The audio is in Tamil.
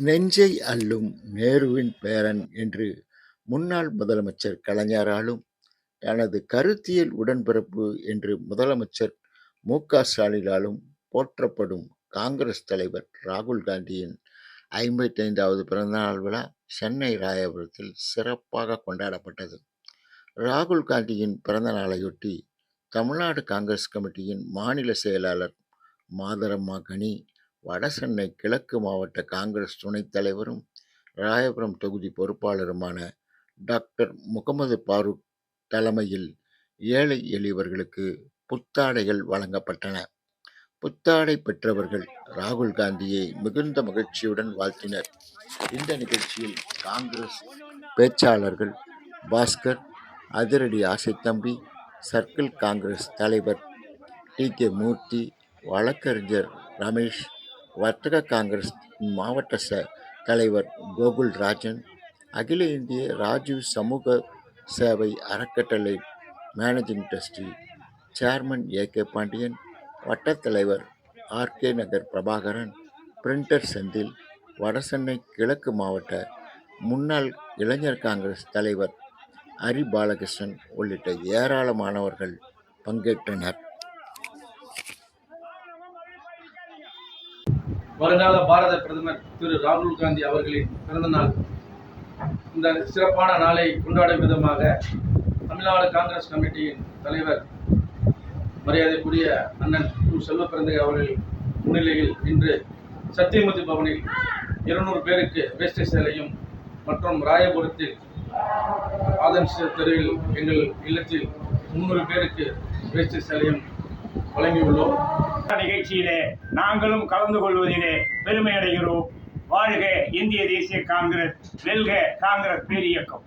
நெஞ்சை அள்ளும் நேருவின் பேரன் என்று முன்னாள் முதலமைச்சர் கலைஞராலும், தனது கருத்தியல் உடன்பிறப்பு என்று முதலமைச்சர் மு. க. ஸ்டாலினாலும் போற்றப்படும் காங்கிரஸ் தலைவர் ராகுல் காந்தியின் ஐம்பத்தைந்தாவது பிறந்தநாள் விழா சென்னை ராயபுரத்தில் சிறப்பாக கொண்டாடப்பட்டது. ராகுல் காந்தியின் பிறந்த நாளையொட்டி தமிழ்நாடு காங்கிரஸ் கமிட்டியின் மாநில செயலாளர் மாதரம்மா கனி, வடசென்னை கிழக்கு மாவட்ட காங்கிரஸ் துணைத் தலைவரும், ராயபுரம் தொகுதி பொறுப்பாளருமான டாக்டர் முகமது பாரூக் தலைமையில் ஏழை எளியவர்களுக்கு புத்தாடைகள் வழங்கப்பட்டன. புத்தாடை பெற்றவர்கள் ராகுல் காந்தியை மிகுந்த மகிழ்ச்சியுடன் வாழ்த்தினர். இந்த நிகழ்ச்சியில் காங்கிரஸ் பேச்சாளர்கள் பாஸ்கர், அதிரடி ஆசைத்தம்பி, சர்க்கிள் காங்கிரஸ் தலைவர் டி. கே. மூர்த்தி, வழக்கறிஞர் ரமேஷ், வர்த்தக காங்கிரஸ் மாவட்ட ச தலைவர் கோகுல் ராஜன் அகில இந்திய ராஜீவ் சமூக சேவை அறக்கட்டளை managing trustee chairman A. K. Pandian, வட்டத் தலைவர் R. K. Nagar Prabhakaran, printer Senthil, Vadachennai கிழக்கு மாவட்ட முன்னாள் இளைஞர் காங்கிரஸ் தலைவர் ஹரி பாலகிருஷ்ணன் உள்ளிட்ட ஏராளமானவர்கள் பங்கேற்றனர். வருங்கால பாரத பிரதமர் திரு ராகுல் காந்தி அவர்களின் பிறந்த நாள் இந்த சிறப்பான நாளை கொண்டாடும் விதமாக தமிழ்நாடு காங்கிரஸ் கமிட்டியின் தலைவர் மரியாதைக்குரிய அண்ணன் கு. செல்வப்பிறந்தகை அவர்கள் முன்னிலையில் இன்று சத்தியமூர்த்தி பவனில் இருநூறு பேருக்கு வேஷ்டி சேலையும் மற்றும் ராயபுரத்தில் ஆதம் தெருவில் எங்கள் இல்லத்தில் முந்நூறு பேருக்கு வேஷ்டி சேலையும் வழங்கியுள்ளோம். நிகழ்ச்சியிலே நாங்களும் கலந்து கொள்வதிலே பெருமை அடைகிறோம். வாழ்க இந்திய தேசிய காங்கிரஸ் வெல்க காங்கிரஸ் பேரியக்கம்.